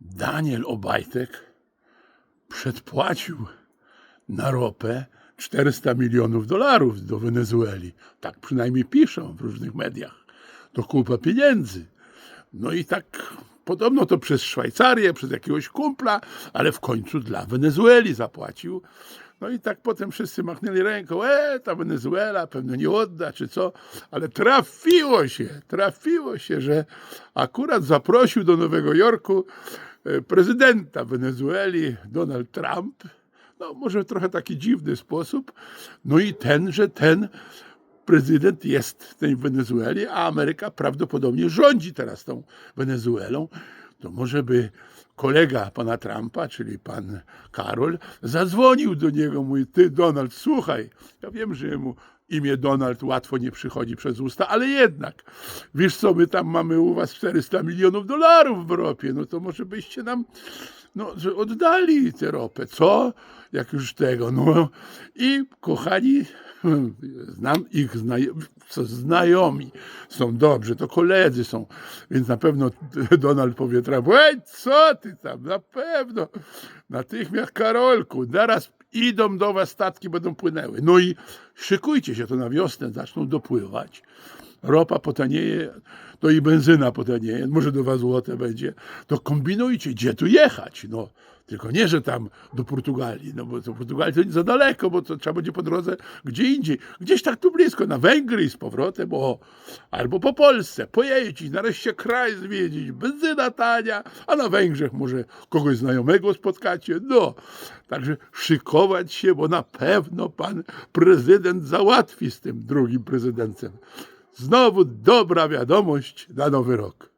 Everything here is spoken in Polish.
Daniel Obajtek przedpłacił na ropę 400 milionów dolarów do Wenezueli. Tak przynajmniej piszą w różnych mediach. To kupa pieniędzy. No i tak podobno to przez Szwajcarię, przez jakiegoś kumpla, ale w końcu dla Wenezueli zapłacił. No i tak potem wszyscy machnęli ręką, e, ta Wenezuela pewno nie odda, czy co, ale trafiło się, trafiło się, że akurat zaprosił do Nowego Jorku prezydenta Wenezueli, Donald Trump, no może trochę taki dziwny sposób, no i ten, że ten prezydent jest w tej Wenezueli, a Ameryka prawdopodobnie rządzi teraz tą Wenezuelą, to może by kolega pana Trumpa, czyli pan Karol, zadzwonił do niego, mówi, ty Donald, słuchaj, ja wiem, że mu imię Donald łatwo nie przychodzi przez usta, ale jednak, wiesz co, my tam mamy u was 400 milionów dolarów w ropie, no to może byście nam no, że oddali tę ropę, co? Jak już tego, no i kochani, znam ich znajomi, są dobrzy, to koledzy są, więc na pewno Donald powie Trump, ej, co ty tam, na pewno, natychmiast Karolku, zaraz idą do was statki, będą płynęły. No i szykujcie się, to na wiosnę zaczną dopływać ropa potanieje, to i benzyna potanieje, może do 2 złote będzie, to kombinujcie, gdzie tu jechać, no. Tylko nie, że tam do Portugalii, no bo do Portugalii to nie za daleko, bo to trzeba będzie po drodze gdzie indziej. Gdzieś tak tu blisko, na Węgry i z powrotem, o, albo po Polsce, pojeździć, nareszcie kraj zwiedzić, benzyna tania, a na Węgrzech może kogoś znajomego spotkacie, no. Także szykować się, bo na pewno pan prezydent załatwi z tym drugim prezydentem. Znowu dobra wiadomość na nowy rok.